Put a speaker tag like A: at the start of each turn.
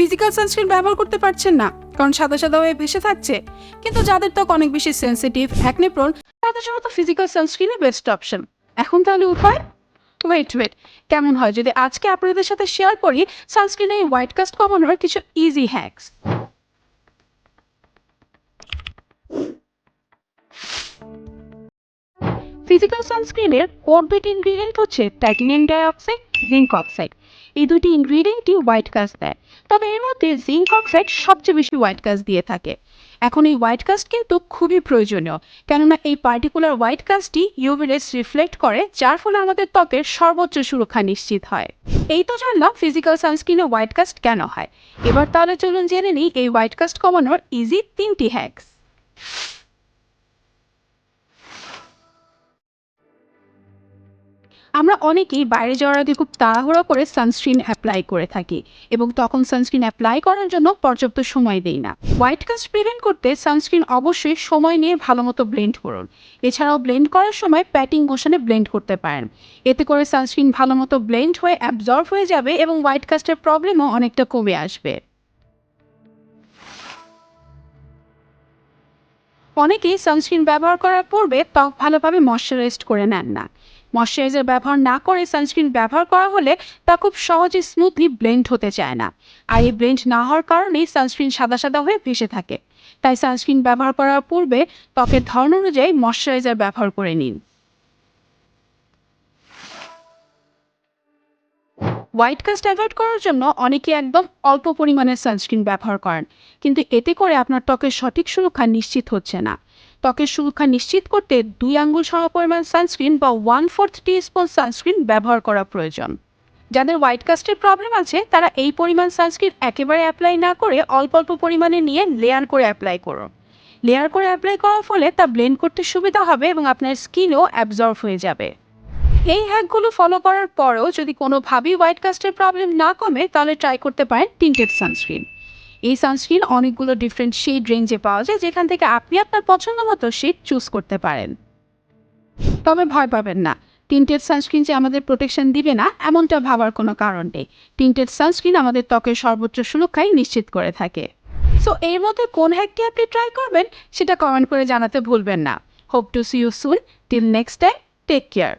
A: Physical sunscreen ব্যবহার করতে পারছেন না, কারণ সাদা সাদা হয়ে ভেসে থাকছে। কিন্তু যাদের ত্বক অনেক বেশি সেন্সিটিভ হ্যাকনে প্রোন তাদের জন্য তো ফিজিক্যাল সানস্ক্রিনই বেস্ট অপশন এখন তাহলে উপায়? ওয়েট ওয়েট কেমন হয় যদি আজকে আপনাদের সাথে শেয়ার করি সানস্ক্রিনে এই হোয়াইট কাস্ট কমানোর কিছু ইজি হ্যাকস ফিজিক্যাল সানস্ক্রিনের কোরবেট ইনগ্রিডিয়েন্ট হচ্ছে টাইটেনিয়াম ডাইঅক্সাইড জিঙ্ক অক্সাইড এই দুটি ইনগ্রিডিয়েন্টই হোয়াইট কাস্ট দেয়। তবে এর মধ্যে জিঙ্ক অক্সাইড সবচেয়ে বেশি হোয়াইট কাস্ট দিয়ে থাকে। এখন এই হোয়াইট কাস্ট কিন্তু খুবই প্রয়োজনীয়, কেননা এই পার্টিকুলার হোয়াইট কাস্টটি ইউভি রেস রিফ্লেক্ট করে, যার ফলে আমাদের ত্বকের সর্বোচ্চ সুরক্ষা নিশ্চিত হয়। এই তো জানলাম ফিজিক্যাল সানস্ক্রিনে হোয়াইট কাস্ট কেন হয়। এবার তাহলে চলুন জেনে নিই এই হোয়াইট কাস্ট কমানোর ইজি তিনটি হ্যাকস আমরা অনেকেই বাইরে যাওয়ার আগে খুব তাড়াহুড়ো করে সানস্ক্রিন অ্যাপ্লাই করে থাকি এবং তখন সানস্ক্রিন অ্যাপ্লাই করার জন্য পর্যাপ্ত সময় দেই না। হোয়াইট কাস্ট প্রিভেন্ট করতে সানস্ক্রিন অবশ্যই সময় নিয়ে ভালো মতো ব্লেন্ড করুন। এছাড়াও ব্লেন্ড করার সময় প্যাটিং মোশনে ব্লেন্ড করতে পারেন। এতে করে সানস্ক্রিন ভালো মতো ব্লেন্ড হয়ে অ্যাবজর্ব হয়ে যাবে এবং হোয়াইট কাস্টের প্রবলেমও অনেকটা কমে আসবে। অনেকেই সানস্ক্রিন ব্যবহার করার পূর্বে ত্বক ভালোভাবে ময়শ্চারাইজড করে নেন না। ময়শ্চারাইজার ব্যবহার না করে সানস্ক্রিন ব্যবহার করা হলে তা খুব সহজে স্মুথলি ব্লেন্ড হতে চায় না। আর এই ব্লেন্ড না হওয়ার কারণেই সানস্ক্রিন সাদা সাদা হয়ে ভেসে থাকে। তাই সানস্ক্রিন ব্যবহার করার পূর্বে ত্বকের ধরন অনুযায়ী ময়শ্চারাইজার ব্যবহার করে নিন। হোয়াইট কাস্ট অ্যাভয়েড করার জন্য অনেকে একদম অল্প পরিমাণের সানস্ক্রিন ব্যবহার করেন। কিন্তু এতে করে আপনার ত্বকের সঠিক সুরক্ষা নিশ্চিত হচ্ছে না। ত্বকের সুরক্ষা নিশ্চিত করতে দুই আঙ্গুল সম পরিমাণ সানস্ক্রিন বা ওয়ান ফোর্থ স্পুন সানস্ক্রিন ব্যবহার করা প্রয়োজন। যাদের হোয়াইট কাস্টের প্রবলেম আছে, তারা এই পরিমাণ সানস্ক্রিন একেবারে অ্যাপ্লাই না করে অল্প অল্প পরিমাণে নিয়ে লেয়ার করে অ্যাপ্লাই করো। লেয়ার করে অ্যাপ্লাই করার ফলে তা ব্লেন্ড করতে সুবিধা হবে এবং আপনার স্কিনও অ্যাবজর্ব হয়ে যাবে। এই হ্যাকগুলো ফলো করার পরেও যদি কোনোভাবেই হোয়াইট কাস্টের প্রবলেম না কমে, তাহলে ট্রাই করতে পারেন টিন্টেড সানস্ক্রিন এই সানস্ক্রিন অনেকগুলো ডিফারেন্ট শেড রেঞ্জে পাওয়া যায়, যেখান থেকে আপনি আপনার পছন্দ মতো শেড চুজ করতে পারেন। তবে ভয় পাবেন না। টিন্টেড সানস্ক্রিন যে আমাদের প্রোটেকশন দিবে না, এমনটা ভাবার কোনো কারণ নেই। টিন্টেড সানস্ক্রিন আমাদের ত্বকের সর্বোচ্চ সুরক্ষাই নিশ্চিত করে থাকে। সো এর মধ্যে কোন হ্যাকটি আপনি ট্রাই করবেন, সেটা কমেন্ট করে জানাতে ভুলবেন না। Hope to see you soon till next time take care